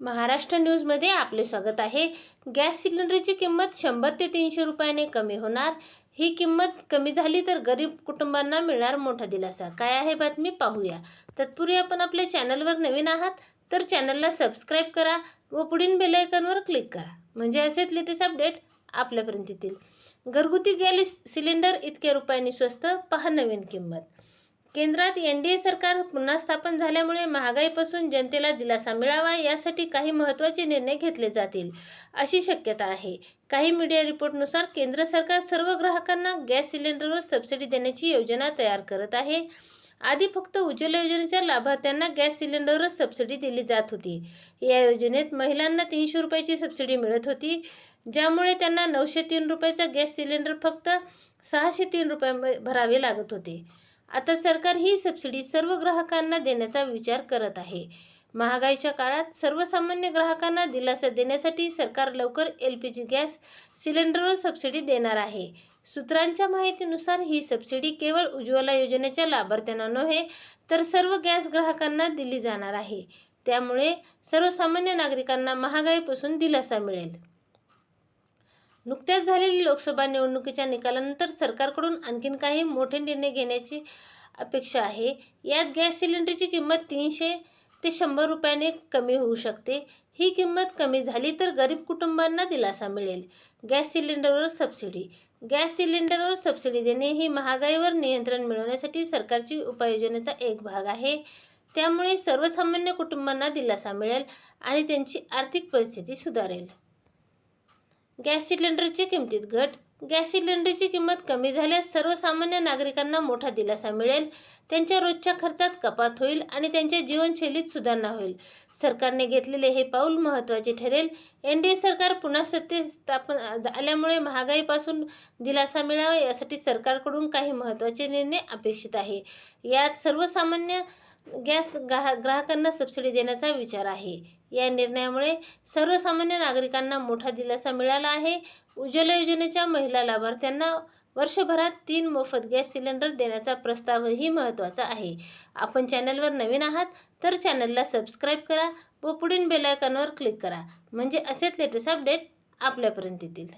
महाराष्ट्र न्यूजमध्ये आपले स्वागत आहे. गॅस सिलेंडरची किंमत शंभर ते तीनशे रुपयाने कमी होणार. ही किंमत कमी झाली तर गरीब कुटुंबांना मिळणार मोठा दिलासा. काय आहे बातमी? पाहूया. तत्पूर्वी आपण आपल्या चॅनलवर नवीन आहात तर चॅनलला सबस्क्राईब करा व पुढील बेलायकनवर क्लिक करा. म्हणजे असेच लेटेस्ट अपडेट आपल्यापर्यंत येतील. घरगुती गॅस सिलेंडर इतक्या रुपयांनी स्वस्त पहा नवीन किंमत. केंद्रात एन डी ए सरकार पुन्हा स्थापन झाल्यामुळे महागाईपासून जनतेला दिलासा मिळावा यासाठी काही महत्त्वाचे निर्णय घेतले जातील अशी शक्यता आहे. काही मीडिया रिपोर्टनुसार केंद्र सरकार सर्व ग्राहकांना गॅस सिलेंडरवर सबसिडी देण्याची योजना तयार करत आहे. आधी फक्त उज्ज्वला योजनेच्या लाभार्थ्यांना गॅस सिलेंडरवर सबसिडी दिली जात होती. या योजनेत महिलांना तीनशे रुपयाची सबसिडी मिळत होती ज्यामुळे त्यांना नऊशे तीन रुपयाचा गॅस सिलेंडर फक्त सहाशे तीन रुपये भरावे लागत होते. आता सरकार ही सबसिडी सर्व ग्राहकांना देण्याचा विचार करत आहे. महागाईच्या काळात सर्वसामान्य ग्राहकांना दिलासा देण्यासाठी सरकार लवकर एल पी जी गॅस सिलेंडरवर सबसिडी देणार आहे. सूत्रांच्या माहितीनुसार ही सबसिडी केवळ उज्ज्वला योजनेच्या लाभार्थ्यांना नव्हे तर सर्व गॅस ग्राहकांना दिली जाणार आहे. त्यामुळे सर्वसामान्य नागरिकांना महागाईपासून दिलासा मिळेल. नुकत्याच झालेली लोकसभा निवडणुकीच्या निकालानंतर सरकारकडून आणखीन काही मोठे निर्णय घेण्याची अपेक्षा आहे. यात गॅस सिलेंडरची किंमत तीनशे ते शंभर रुपयाने कमी होऊ शकते. ही किंमत कमी झाली तर गरीब कुटुंबांना दिलासा मिळेल. गॅस सिलेंडरवर सबसिडी. गॅस सिलेंडरवर सबसिडी देणे ही महागाईवर नियंत्रण मिळवण्यासाठी सरकारची उपाययोजनेचा एक भाग आहे. त्यामुळे सर्वसामान्य कुटुंबांना दिलासा मिळेल आणि त्यांची आर्थिक परिस्थिती सुधारेल. गॅस सिलेंडरची किमतीत घट. गॅस सिलेंडरची किंमत कमी झाल्यास सर्वसामान्य नागरिकांना मोठा दिलासा मिळेल. त्यांच्या रोजच्या खर्चात कपात होईल आणि त्यांच्या जीवनशैलीत सुधारणा होईल. सरकारने घेतलेले हे पाऊल महत्त्वाचे ठरेल. एन डी ए सरकार पुन्हा सत्ते स्थापन झाल्यामुळे महागाईपासून दिलासा मिळावा यासाठी सरकारकडून काही महत्त्वाचे निर्णय अपेक्षित आहे. यात सर्वसामान्य गॅस ग्राह ग्राहकांना सबसिडी देण्याचा विचार आहे. या निर्णयामुळे सर्वसामान्य नागरिकांना मोठा दिलासा मिळाला आहे. उज्ज्वला योजनेच्या महिला लाभार्थ्यांना वर्षभरात तीन मोफत गॅस सिलेंडर देण्याचा प्रस्तावही महत्त्वाचा आहे. आपण चॅनलवर नवीन आहात तर चॅनलला सबस्क्राईब करा व पुढील बेलायकॉनवर क्लिक करा. म्हणजे असेच लेटेस्ट अपडेट आपल्यापर्यंत येतील.